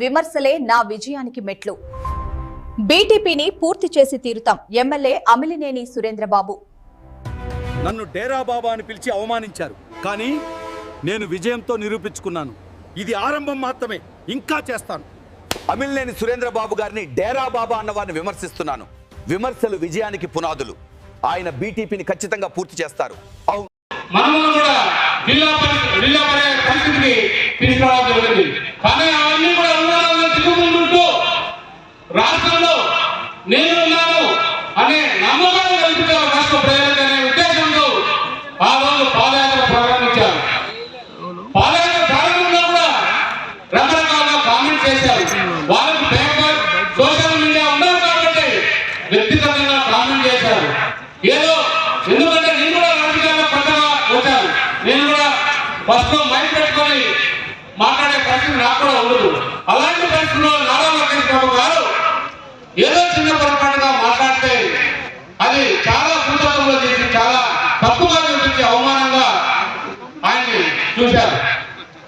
విమర్శలే నా విజయానికి మెట్లు. బీటీపీని పూర్తి చేసి తీరుతాం ఎమ్మెల్యే అమిలినేని సురేంద్రబాబు. నన్ను డేరా బాబా అని పిలిచి అవమానించారు. కానీ నేను విజయంతో నిరూపించుకున్నాను. ఇది ఆరంభం మాత్రమే. ఇంకా చేస్తాను. అమిల్నేని సురేంద్రబాబు గారిని డేరా బాబా అన్న వారిని విమర్శిస్తున్నాను. విమర్శలు విజయానికి పునాదులు. ఆయన బీటీపీని ఖచ్చితంగా పూర్తి చేస్తారు. అవును. మనము కూడా జిల్లా పరిస్థితి జిల్లా పడే పరిస్థితికి తీసుకురావడం జరిగింది కానీ అవన్నీ కూడా అనుమానాలను దిగుకుంటుంటూ రాష్ట్రంలో నేను ఉన్నాను అనే నమ్మకాన్ని కల్పించాలి రాష్ట్ర ప్రజలకు అనే ఉద్దేశంతో ఆ రోజు పాదయాత్ర ప్రారంభించారు పాదయాత్ర ప్రారంభంలో కూడా రకరకాల కామెంట్స్ చేశారు వాళ్ళకి పేపర్ సోషల్ మీడియా ఉండదు కాబట్టి వ్యక్తిగతంగా కామెంట్ చేశారు ఏదో ఎందుకంటే నేను కూడా రాజకీయాల్లో కొత్తగా వచ్చాను నేను కూడా ఫస్ట్ మైండ్ పెట్టుకొని మాట్లాడే పరిస్థితి నాకు కూడా ఉండదు అలాంటి పరిస్థితుల్లో నారా లోకేష్ బాబు గారు ఏదో చిన్న పొరపాటుగా మాట్లాడితే అది చాలా సుందరంగా చేసి చాలా తప్పుగా చూపించి అవమానంగా ఆయన్ని చూశారు.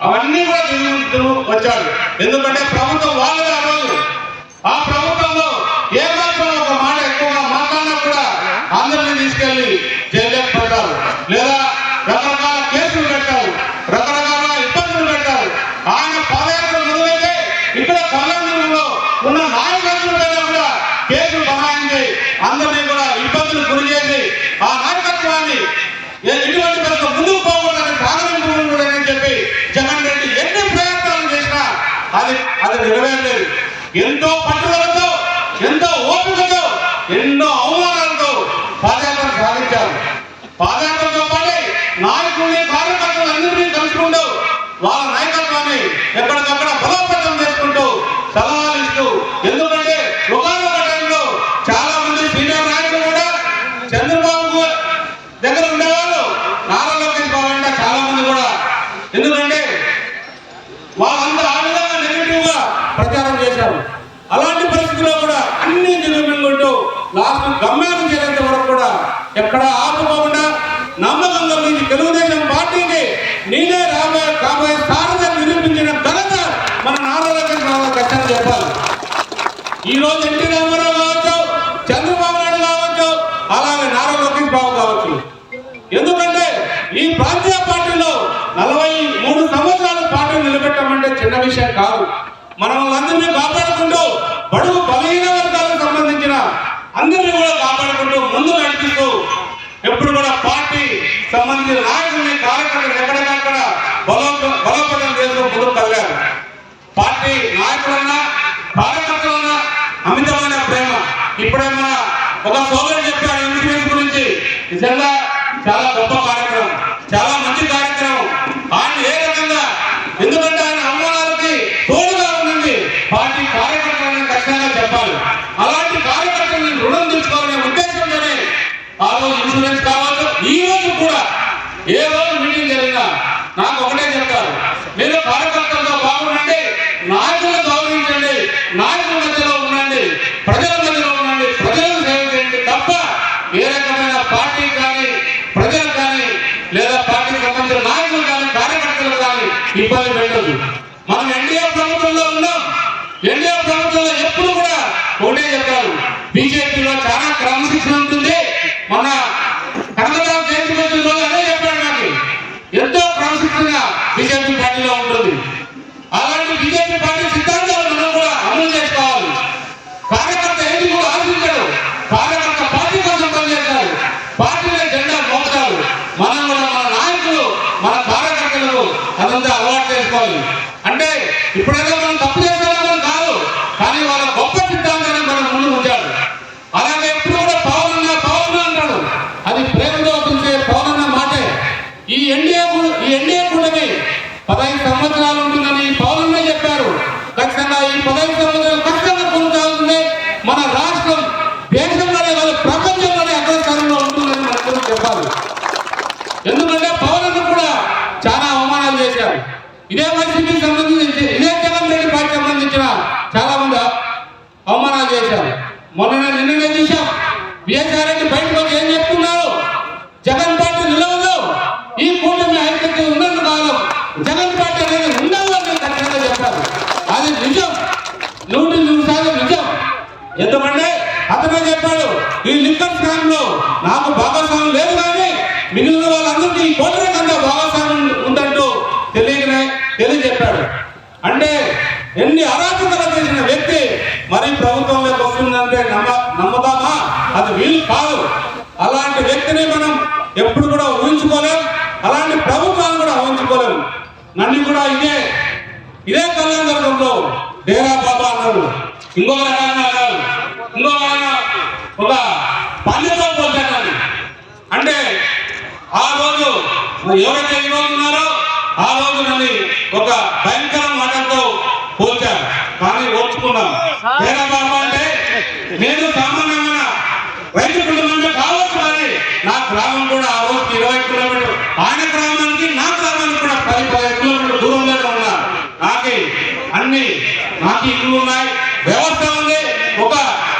అవన్నీ కూడా తిరుగుతూ వచ్చారు ఎందుకంటే ప్రభుత్వం వాళ్ళు ఆ రోజు. ఆ ప్రభుత్వం ఏ మాత్రం ఒక మాట ఎక్కువగా మాట్లాడినా కూడా అందరినీ తీసుకెళ్ళి జైల్లోకి పెడతారు లేదా రకరకాల కేసులు పెట్టారు రకరకాల ఇబ్బందులు పెట్టారు ఆయన పాదయాత్ర మొదలైతే ఇక్కడ కళ్యాణంలో ఉన్న నాయకుల మీద కూడా కేసులు బనాయించి అందరినీ కూడా ఇబ్బందులు గురి చేసి ఆ నాయకత్వాన్ని ఏ- ఎటువంటి పరిస్థితుల్లో ముందుకు పోకూడదని సాగనింపుకూడదని చెప్పి జగన్ రెడ్డి ఎన్ని ప్రయత్నాలు చేసినా అది అది నెరవేరలేదు ఎంతో పట్టుదలతో ఎంతో ఓపికతో ఎన్నో అవమానాలతో పాదయాత్ర సాగించారు పాదయాత్రతో పాటే నాయకుల్ని కార్యకర్తలు అందరినీ కలుసుకుంటూ వాళ్ళ నాయకత్వాన్ని ఎక్కడికక్కడ బలోపేతం చేసుకుంటూ సలహాలు ఇస్తూ ఎందుకంటే ఒకనొక టైంలో చాలా మంది సీనియర్ నాయకులు కూడా చంద్రబాబు గా- దగ్గర ఉండేవాళ్ళు నారా లోకేష్ బాబు అంటే చాలా మంది కూడా ఎందుకంటే వాళ్ళంతా ఆ విధంగా నెగిటివ్గా ప్రచారం చేశారు అలాంటి పరిస్థితుల్లో కూడా అన్ని నిలబెట్టుకుంటూ లాస్ట్ గమ్యాన్ని చేరేంత వరకు కూడా ఎక్కడ ఆపుకోకుండా నమ్మకంగా మీకు తెలుగుదేశం పార్టీకి నేనే రాబోయే కాబోయే సారథ్యం నిరూపించిన ఘనత మన నారా లోకేష్ బాబు ఖచ్చితంగా చెప్పాలి ఈ రోజు ఎన్టీ రామారావు కావచ్చు చంద్రబాబు నాయుడు కావచ్చు అలాగే నారా లోకేష్ బాబు కావచ్చు ఎందుకంటే ఈ ప్రాంతీయ పార్టీలో నలభై మూడు సంవత్సరాల పార్టీ నిలబెట్టమంటే చిన్న విషయం కాదు. మనం అందరినీ కాపాడుకుంటూ బడుగు బలహీన వర్గాలకు సంబంధించిన అందరినీ కూడా కాపాడుకుంటూ ముందు నడిపిస్తూ ఎప్పుడు కూడా పార్టీ సంబంధించిన నాయకుల్ని కార్యకర్తలు ఎక్కడికక్కడ బలో బలోపేతం చేస్తూ ముందుకు కదిలారు పార్టీ నాయకులన్నా కార్యకర్తలన్నా అమితమైన ప్రేమ. ఇప్పుడే మన ఒక సోదరుడు చెప్పాడు ఇండిపెండెన్స్ గురించి. నిజంగా చాలా గొప్ప కార్యక్రమం చాలా మంచి కార్యక్రమం. ఆయన ఏ రకంగా ఎందుకంటే ఆయన అవమానాలకి తోడుగా ఉండింది పార్టీ కార్యకర్తలను ఖచ్చితంగా చెప్పాలి. అలాంటి కార్యకర్తలు రుణం తీసుకోవాలనే ఉద్దేశంతోనే ఆ రోజు ఇన్సూరెన్స్ కావాలి. ఈ రోజు కూడా ఏ రోజు మీటింగ్ జరిగినా నాకు ఒకటే చెప్తారు. మీరు కార్యకర్తలతో బాగుండండి నాయకులను గౌరవించండి నాయకుల మధ్యలో ఉండండి ప్రజల మధ్యలో ఉండండి ప్రజలకు సేవ చేయండి తప్ప ఏ రకమైన పార్టీ కానీ ప్రజలు కానీ లేదా పార్టీకి సంబంధించిన నాయకులు కానీ కార్యకర్తలు కానీ ఇబ్బంది పెట్టదు మనం ఎన్డీఏ ప్రభుత్వంలో ఉన్నాం. ఎన్డీఏ ప్రభుత్వంలో ఎప్పుడు కూడా ఒకటే చెప్పారు. బీజేపీలో చాలా క్రమశిక్షణ ఉంటుంది. మన కనకరావు జయంతి రోజు అదే చెప్పాడు నాకు. ఎంతో క్రమశిక్షణ బీజేపీ పార్టీలో ఉంటుంది. అలాంటి బీజేపీ పార్టీ సిద్ధాంతాలు మనం కూడా అమలు చేసుకోవాలి. కార్యకర్త ఏది కూడా ఆశించడు కార్యకర్త పార్టీ కోసం పనిచేస్తారు. పార్టీలో జెండా మోపుతారు మనం కూడా మన నాయకులు మన కార్యకర్తలకు అదంతా అలవాటు చేసుకోవాలి. అంటే ఇప్పుడైతే మనం తప్పు చేస్తున్నామని కానీ వాళ్ళ గొప్ప సిద్ధాంతాన్ని మనం ముందు ఉంచాడు అలాగే ఎప్పుడు కూడా పవన్ అన్న పవన్ అంటాడు. అది ప్రేమలో పిలిచే పవన్ అన్న మాటే. ఈ ఎన్డీఏ ఈ ఎన్డీఏ కూటమి పదహైదు సంవత్సరాలు ఉంటుందని పవన్ చెప్పారు. ఖచ్చితంగా ఈ పదహైదు సంవత్సరాలు ఖచ్చితంగా కొనసాగుతుంది. మన రాష్ట్రం దేశంలోనే కాదు ప్రపంచంలోనే అగ్రస్థానంలో ఉంటుందని మనం చెప్పాలి. ఎందుకంటే పౌరులకు కూడా చాలా అవమానాలు చేశారు. ఇదే వైసీపీకి సంబంధించి ఇదే జగన్ రెడ్డి పార్టీ సంబంధించిన చాలా మంది అవమానాలు చేశారు మొన్న నిన్ననే చూశాం విఎస్ఆర్ రెడ్డి బయటకు వచ్చి ఏం చెప్తున్నారు జగన్ పార్టీ నిలవదు ఈ కూటమి ఐక్యత ఉన్నంత కాలం జగన్ పార్టీ అనేది ఉండదు అని ఖచ్చితంగా చెప్పారు అది నిజం నూటి నూరు శాతం నిజం ఎందుకంటే అతనే చెప్పాడు ఈ లిక్కర్ స్కామ్లో నాకు భాగస్వామ్యం లేదు కానీ మిగిలిన వాళ్ళందరికీ ఈ కోటరే కంటే భాగస్వామ్యం ఉందంటూ తెలియకనే అంటే ఎన్ని అరాచకాలు చేసిన వ్యక్తి మరి ప్రభుత్వంలోకి వస్తుందంటే నమ్మ నమ్ముతామా? అది వీలు కాదు. అలాంటి వ్యక్తిని మనం ఎప్పుడు కూడా ఊహించుకోలేం. అలాంటి ప్రభుత్వాన్ని కూడా ఊహించుకోలేం. నన్ను కూడా ఇదే ఇదే కళ్యాణ గర్భంలో డేరా బాబా అన్నారు ఇంకో ఆయన అన్నారు ఆయన ఒక పల్లెతో పోతాడు అంటే ఆ రోజు ఎవరైతే ఈ రోజు ఉన్నారో ఆ రోజు నన్ను ఒక భయంకర మాటలతో పోల్చారు కానీ ఓర్చుకున్నాం డేరా బాబా అంటే నేను సామాన్యమైన రైతు కుటుంబంలో కావచ్చు కానీ నా గ్రామం కూడా ఆ రోజు ఇరవై కిలోమీటర్ ఆయన గ్రామానికి నా గ్రామానికి కూడా పది పదిహేను కిలోమీటర్ దూరంలోనే ఉన్నారు నాకు అన్ని నాకు ఇల్లు ఉన్నాయి వ్యవస్థ ఉంది ఒక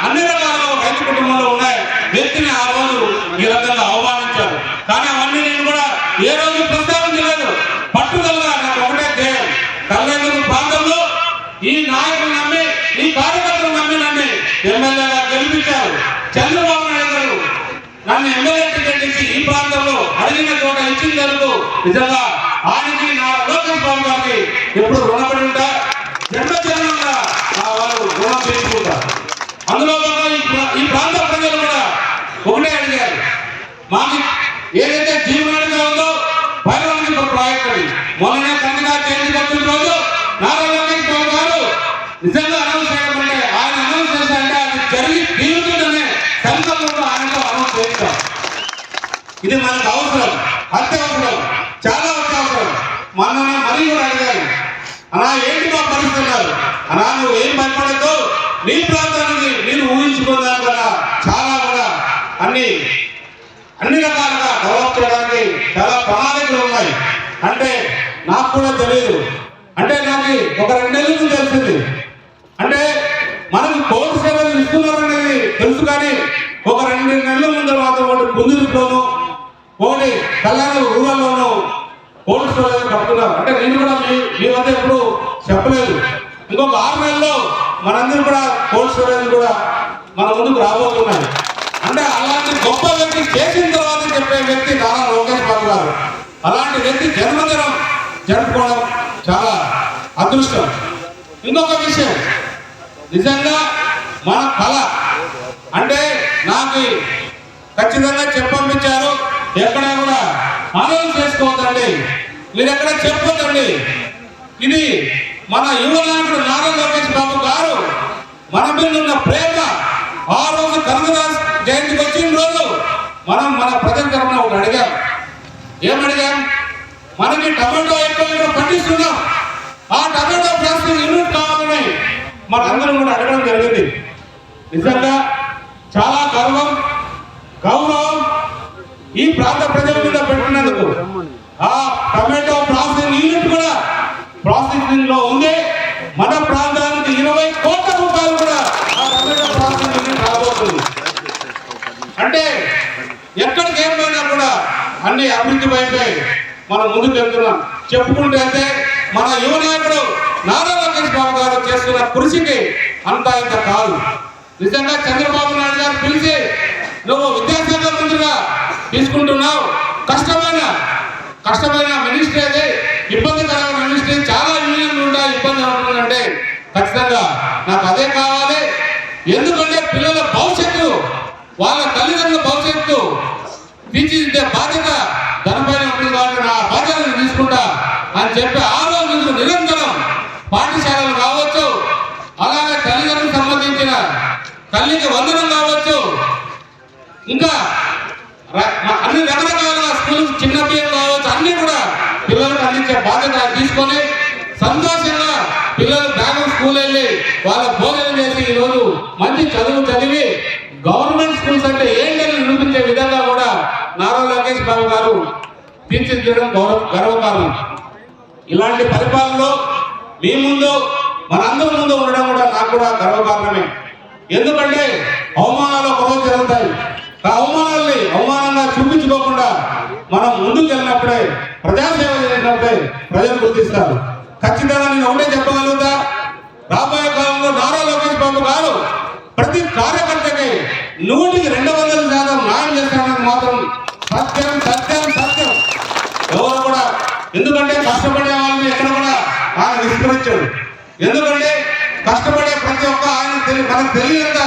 అన్ని రకాలుగా ఒక రైతు కుటుంబంలో ఉన్నాయి వ్యక్తిని ఆ రోజు ఈ రకంగా అవమానించారు కానీ అవన్నీ నేను కూడా ఏ రోజు ప్రస్తావించలేదు పట్టుదలగా నాకు ఒకటే ధ్యేయం కళ్యాణ ప్రాంతంలో ఈ నాయకులు నమ్మి నీ కార్యకర్తలు నమ్మి నన్ను ఎమ్మెల్యేగా గెలిపించారు. చంద్రబాబు నాయుడు గారు నన్ను ఎమ్మెల్యే టికెట్ ఇచ్చి ఈ ప్రాంతంలో అడిగిన చోట ఇచ్చినందుకు నిజంగా ఆయనకి నా లోకేష్ బాబు గారికి ఎప్పుడు రుణపడి ఉంటా జన్మ జన్మంగా నా వారు రుణం తీసుకుంటారు అందులో భాగంగా ఈ ప్రా- ఈ ప్రాంత ప్రజలు కూడా ఒకటే అడిగారు మాకు ఏదైతే జీవనాడిగా ఉందో పైరవానికి ఒక ప్రాజెక్ట్ అది మొన్ననే కన్నిగా చేంజ్ వచ్చిన రోజు నారా లోకేష్ బాబు గారు నిజంగా అనౌన్స్ చేయడం అంటే ఆయన అనౌన్స్ చేశారంటే అది జరిగి తీరుతుందనే సంకల్పంలో ఆయనతో అనౌన్స్ చేస్తాం ఇది మనకు అవసరం అత్యవసరం చాలా అత్యవసరం మొన్ననే కూడా అడిగారు అలా ఏంటి మా పరిస్థితి అన్నారు? అన్నా నువ్వు ఏం భయపడద్దు. నీ ప్రాంతానికి నేను ఊహించుకున్నాను కదా. చాలా కూడా అన్ని అన్ని రకాలుగా డెవలప్ చేయడానికి చాలా ప్రణాళికలు ఉన్నాయి. అంటే నాకు కూడా తెలియదు అంటే నాకు ఒక రెండేళ్ళ నుంచి తెలిసింది. అంటే మనకు కోర్టు సేవలు ఇస్తున్నారనేది తెలుసు కానీ ఒక రెండు నెలల ముందు మాత్రం ఒకటి కుందురులోను ఒకటి కళ్యాణ రూరల్లోను కోల్డ్ స్టోరేజ్ కడుతున్నారు అంటే నేను కూడా మీ మీ వద్ద ఎప్పుడు చెప్పలేదు. ఇంకొక ఆరు నెలల్లో మనందరం కూడా కోల్డ్ స్టోరేజ్ కూడా మన ముందుకు రాబోతున్నాయి. అంటే అలాంటి గొప్ప వ్యక్తి చేసిన తర్వాత చెప్పే వ్యక్తి నారా లోకేష్ బాబు గారు. అలాంటి వ్యక్తి జన్మదినం జరుపుకోవడం చాలా అదృష్టం. ఇంకొక విషయం. నిజంగా మన కళ అంటే నాకు ఖచ్చితంగా చెప్పంపించారు. ఎక్కడ కూడా అనౌన్స్ చేసుకోవద్దండి. మీరు ఎక్కడ చెప్పొద్దండి ఇది మన యువ నాయకుడు నారా లోకేష్ బాబు గారు మన మీద ఉన్న ప్రేమ ఆ రోజు కనకదాస్ జయంతికి వచ్చిన రోజు మనం మన ప్రజల తరఫున ఒకటి అడిగాం. ఏమడిగాం మనకి టమాటో ఎక్కువ పండిస్తున్నాం. ఆ టమాటో ప్రాసెసింగ్ యూనిట్ కావాలని మనందరం కూడా అడగడం జరిగింది. నిజంగా చాలా గర్వం గౌరవం ఈ ప్రాంత ప్రజల మీద ఆ టమాటో ప్రాసెసింగ్ యూనిట్ కూడా ప్రాసెసింగ్లో ఉంది. మన ప్రాంతానికి ఇరవై కోట్ల రూపాయలు కూడా ఆ టమాటో ప్రాసెసింగ్ యూనిట్ రాబోతుంది. అంటే ఎక్కడికి ఏమైనా కూడా అన్ని అభివృద్ధి వైపే మనం ముందుకు వెళ్తున్నాం చెప్పుకుంటే అంటే మన యువ నాయకుడు నారా లోకేష్ బాబు గారు చేస్తున్న కృషికి అంతా ఇంత కాదు. నిజంగా చంద్రబాబు నాయుడు గారు పిలిచి నువ్వు విద్యాశాఖ మంత్రిగా తీసుకుంటున్నావు. కష్టమైన కష్టమైన మినిస్ట్రీ అయితే ఇబ్బందికరమైన మినిస్ట్రీ చాలా యూనియన్లు ఉండాలి ఇబ్బంది అవుతుందంటే ఖచ్చితంగా నాకు అదే కావాలి. ఎందుకంటే పిల్లల భవిష్యత్తు వాళ్ళ తల్లిదండ్రుల భవిష్యత్తు తీర్చిదిద్దే బాధ్యత ధనపైన ఉంటుంది కాబట్టి నా బాధ్యతను తీసుకుంటా అని చెప్పి ఆ రోజు నిరంతరం పాఠశాలలు కావచ్చు అలాగే తల్లిదండ్రులకు సంబంధించిన తల్లికి వందనం కావచ్చు. ఇంకా అన్ని రకరకాల స్కూల్ చిన్న పిల్లలు కావచ్చు అన్ని కూడా పిల్లలకు అందించే బాధ్యత తీసుకొని సంతోషంగా పిల్లలు బ్యాగం స్కూల్ వెళ్ళి వాళ్ళ భోజనం చేసి ఈ రోజు మంచి చదువు చదివి గవర్నమెంట్ స్కూల్స్ అంటే ఏంటని నిరూపించే విధంగా కూడా నారా లోకేష్ బాబు గారు తీర్చిదిద్దడం గౌరవ గర్వకారణం. ఇలాంటి పరిపాలనలో మీ ముందు మనందరి ముందు ఉండడం కూడా నాకు కూడా గర్వకారణమే. ఎందుకంటే అవమానాలు ఒకరోజు జరుగుతాయి. అవమానం మనం ముందుకు వెళ్ళినప్పుడే ప్రజాసేవ చేసినప్పుడే ప్రజలు గుర్తిస్తారు. ఖచ్చితంగా నేను ఒకటే చెప్పగలుగుతా రాబోయే కాలంలో నారా కార్యకర్తకి నూటికి రెండు వందల శాతం న్యాయం చేస్తానని మాత్రం సత్యం సత్యం సత్యం. ఎవరు కూడా ఎందుకంటే కష్టపడే వాళ్ళని ఎక్కడ కూడా ఆయన విస్మరించాడు ఎందుకంటే కష్టపడే ప్రతి ఒక్క ఆయన తెలియ మనకు తెలియనంత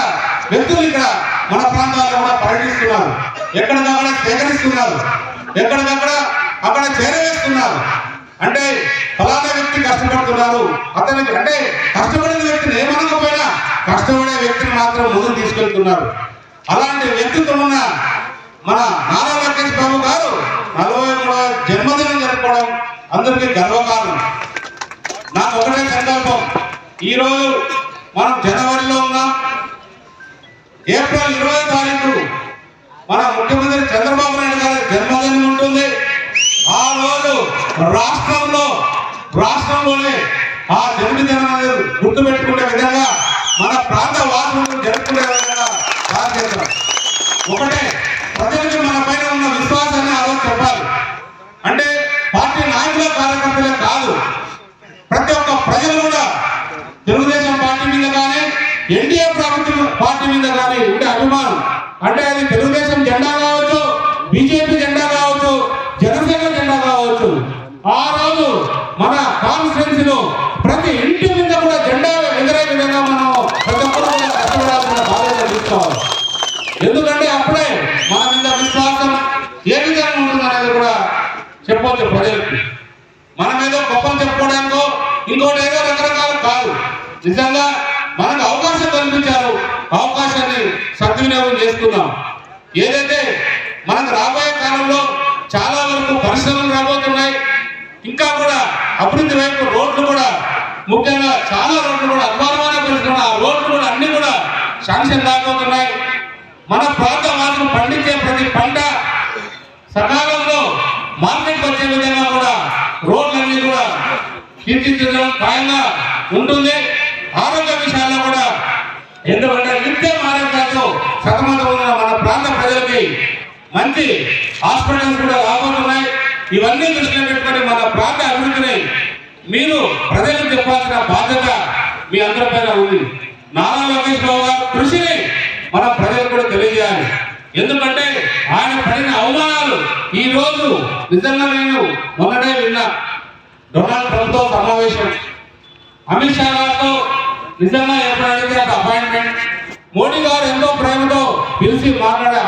వ్యక్తులు ఇక్కడ మన ప్రాంతాల్లో కూడా పర్యటిస్తున్నారు. ఎక్కడికక్కడ సేకరిస్తున్నారు. ఎక్కడికక్కడ అక్కడ చేరవేస్తున్నారు. అంటే ఫలానా వ్యక్తి కష్టపడుతున్నారు. అతనికి అంటే కష్టపడిన వ్యక్తిని ఏమనకపోయినా కష్టపడే వ్యక్తిని మాత్రం ముందుకు తీసుకెళ్తున్నారు. అలాంటి వ్యక్తిత్వం ఉన్న మన నారా లోకేష్ బాబు గారు నలభై మూడవ జన్మదినం జరుపుకోవడం అందరికీ గర్వకారణం. నాకు ఒకటే సంకల్పం. ఈరోజు మనం జనవరిలో ఉన్నాం. ఏప్రిల్ ఇరవై తారీఖు మన ముఖ్యమంత్రి చంద్రబాబు నాయుడు గారి జన్మదినం ఉంటుంది ఆ రోజు రాష్ట్రంలో రాష్ట్రంలోనే ఆ జన్మదినం అనేది గుర్తుపెట్టుకునే విధంగా మన ప్రాంత వాసులు జరుపుకునే విధంగా బాధ్యత ఒకటే ప్రజలకు మన పైన ఉన్న విశ్వాసాన్ని ఆ రోజు చెప్పాలి అంటే పార్టీ నాయకుల కార్యకర్తలే కాదు ప్రతి ఒక్క ప్రజలు కూడా తెలుగుదేశం పార్టీ మీద కానీ ఎన్డీఏ ప్రభుత్వం పార్టీ మీద కానీ ఉండే అభిమానం అంటే అది తెలుగుదేశం జెండా కావచ్చు బీజేపీ జెండా కావచ్చు జనసేన జెండా కావచ్చు. ఆ రోజు మన కాన్స్టిట్యున్సీలో ప్రతి ఇంటి మీద కూడా జెండా ఎగిరే విధంగా మనం ప్రతి ఒక్కరు కూడా కష్టపడాల్సిన బాధ్యత తీసుకోవాలి. ఎందుకంటే అప్పుడే మన మీద విశ్వాసం ఏ విధంగా ఉంటుందనేది కూడా చెప్పవచ్చు ప్రజలకు. మనం ఏదో గొప్పలు చెప్పుకోవడానికో ఇంకోటి ఏదో రకరకాలు కాదు. నిజంగా మనకు అవకాశం కల్పించారు. అవకాశాన్ని సద్వినియోగం చేసుకున్నాం. ఏదైతే మనకు రాబోయే పరిశ్రమలు రాబోతున్నాయి. ఇంకా కూడా అభివృద్ధి వైపు రోడ్లు కూడా ముఖ్యంగా చాలా రోడ్లు కూడా అద్భుతమైన పరిస్థితులు ఆ రోడ్లు కూడా అన్ని కూడా శాంక్షన్ రాబోతున్నాయి మన ప్రాంత వాసులు పండించే ప్రతి పంట సకాలంలో మార్కెట్ వచ్చే విధంగా కూడా రోడ్లన్నీ కూడా తీర్చిదిద్దడం ఖాయంగా ఉంటుంది. ఆరోగ్య విషయాల్లో కూడా ఎందుకంటే నిత్యం ఆరోగ్యాలతో సతమతం ఉన్న మన ప్రాంత ప్రజలకి మంచి హాస్పిటల్స్ కూడా రాబోతున్నాయి. ఇవన్నీ దృష్టిలో పెట్టుకుని మన ప్రాంత అభివృద్ధిని మీరు ప్రజలకు చెప్పాల్సిన బాధ్యత మీ అందరిపైన ఉంది. నారా లోకేష్ బాబు గారి కృషిని మన ప్రజలకు కూడా తెలియజేయాలి. ఎందుకంటే ఆయన పడిన అవమానాలు ఈ రోజు నిజంగా నేను మొన్ననే విన్నా. డొనాల్డ్ ట్రంప్తో సమావేశం. అమిత్ షా గారితో నిజంగా ఎప్పుడు అది అపాయింట్మెంట్. మోడీ గారు ఎంతో ప్రేమతో పిలిచి మాట్లాడే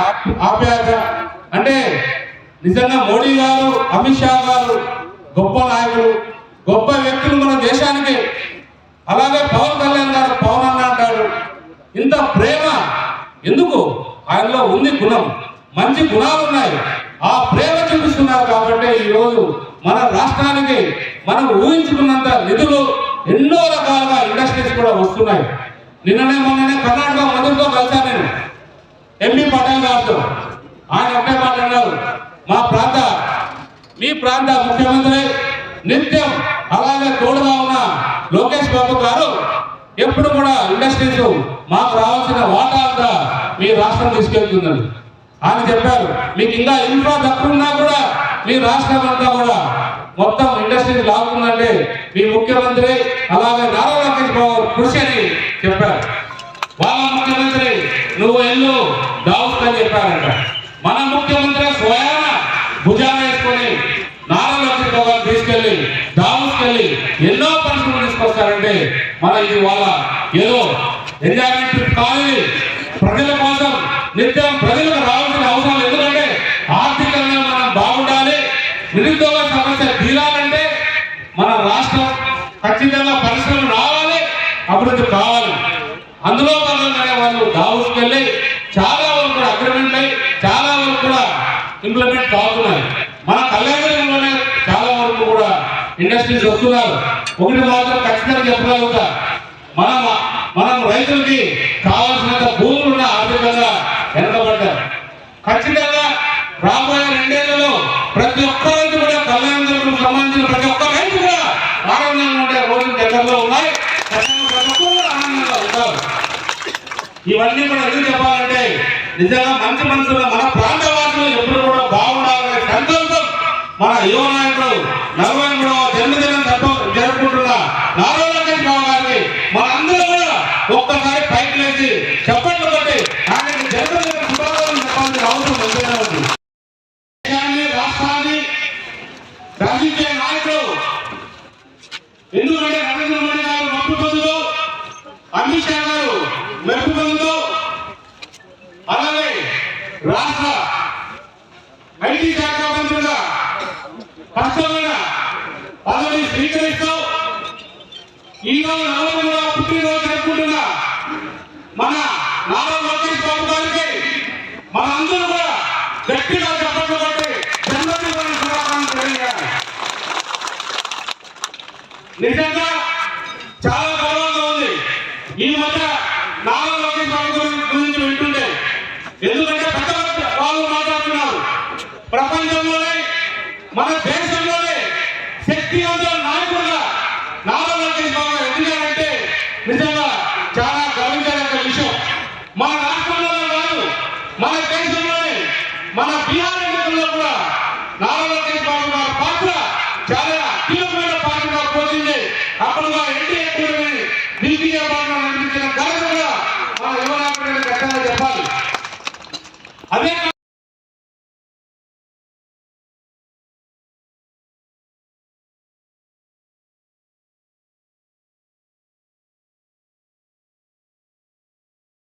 ఆప్యాయత. అంటే నిజంగా మోడీ గారు అమిత్ షా గారు గొప్ప నాయకులు గొప్ప వ్యక్తులు మన దేశానికి. అలాగే పవన్ కళ్యాణ్ గారు పవన్ అన్న అంటాడు. ఇంత ప్రేమ ఎందుకు? ఆయనలో ఉంది గుణం. మంచి గుణాలు ఉన్నాయి. ఆ ప్రేమ చూపిస్తున్నారు కాబట్టి ఈ రోజు మన రాష్ట్రానికి మనం ఊహించుకున్నంత నిధులు ఎన్నో రకాలుగా ఇండస్ట్రీస్ కూడా వస్తున్నాయి. నిన్ననే మొన్ననే కర్ణాటక మంత్రితో కలిశాను నేను ఎంపీ పటేల్ గారితో. ఆయన ఒకటే మాట అన్నారు మా ప్రాంత మీ ప్రాంత ముఖ్యమంత్రి నిత్యం అలాగే తోడుగా ఉన్న లోకేష్ బాబు గారు ఎప్పుడు కూడా ఇండస్ట్రీస్ మాకు రావాల్సిన వాటా అంతా మీ రాష్ట్రం తీసుకెళ్తుందని ఆయన చెప్పారు మీకు ఇంకా ఇన్ఫ్రా తక్కువన్నా కూడా మీ రాష్ట్రం అంతా కూడా మొత్తం ఇండస్ట్రీస్ లాగుతుందంటే మీ ముఖ్యమంత్రి అలాగే నారా లోకేష్ బాబు కృషి అని చెప్పారు. వాళ్ళ ముఖ్యమంత్రి నువ్వు ఎల్లు దావుస్ చెప్పారంట. మన ముఖ్యమంత్రి స్వయం భుజాన వేసుకొని నారా లోకేష్ బాబు తీసుకెళ్ళి ఎన్నో పరిశ్రమలు తీసుకొస్తారంటే మన ఇది వాళ్ళ ఏదో ఎంజాయ్మెంట్ ట్రిప్ కాదు ప్రజల కోసం నిత్యం ప్రజలకు రావాల్సిన అవసరం ఎందుకంటే ఆర్థికంగా మనం బాగుండాలి నిరుద్యోగ సమస్య తీరాలంటే మన రాష్ట్రం ఖచ్చితంగా పరిశ్రమలు రావాలి అభివృద్ధి కావాలి. అందులో భాగంగానే వాళ్ళు దావుకెళ్ళి వెళ్ళి చాలా వరకు కూడా అగ్రిమెంట్ అయి చాలా వరకు కూడా ఇంప్లిమెంట్ కావుతున్నాయి మన కళ్యాణంలోనే చాలా వరకు కూడా నుంచి వస్తున్నారు ఒకటి మాత్రం ఖచ్చితంగా చెప్పగలుగుతా మనం మనం రైతులకి కావాల్సినంత భూములున్న ఆర్థికంగా వెనకబడ్డారు ఖచ్చితంగా రాబోయే రెండేళ్ళలో ప్రతి ఒక్క రైతు కూడా కళ్యాణకు సంబంధించిన ప్రతి ఒక్క రైతు కూడా ఆనందంగా ఉండే రోజులు దగ్గరలో ఉన్నాయి. ఇవన్నీ కూడా ఎందుకు చెప్పాలంటే నిజంగా మంచి మనసులో మన ప్రాంత వాసులు ఎప్పుడు కూడా బాగుండాలనే సంకల్పం మన యువ నాయకుడు నలభై మూడవ జన్మదినం జరుపు- జరుపుకుంటున్న నారా లోకేష్ బాబు గారికి మనందరూ కూడా ఒక్కసారి పైకి లేచి చెప్పట్లు అమిత్ షా గారు మెరుగుపడుతూ అలాగే రాష్ట్ర ఐటీ శాఖ మంత్రిగా కష్టమైన పదవిని స్వీకరిస్తూ ఈరోజు నవలంగా పుట్టినరోజు జరుపుకుంటున్న మన నారా లోకేష్ బాబు గారికి మన అందరూ కూడా గట్టిగా చెప్పట్లు కొట్టి జన్మదిన శుభాకాంక్షలు తెలియజేయాలి నిజంగా చాలా గౌరవంగా ఉంది ఈ మధ్య నారా లోకేష్ బాబు గురి- గురించి వింటుంటే ఎందుకంటే పెద్ద పెద్ద వాళ్ళు మాట్లాడుతున్నారు ప్రపంచంలోనే మన దేశంలోనే శక్తివంతుల నాయకుడుగా నారా లోకేష్ బాబు గారు ఎదిగారంటే నిజంగా చాలా గర్వించాల్సిన విషయం మన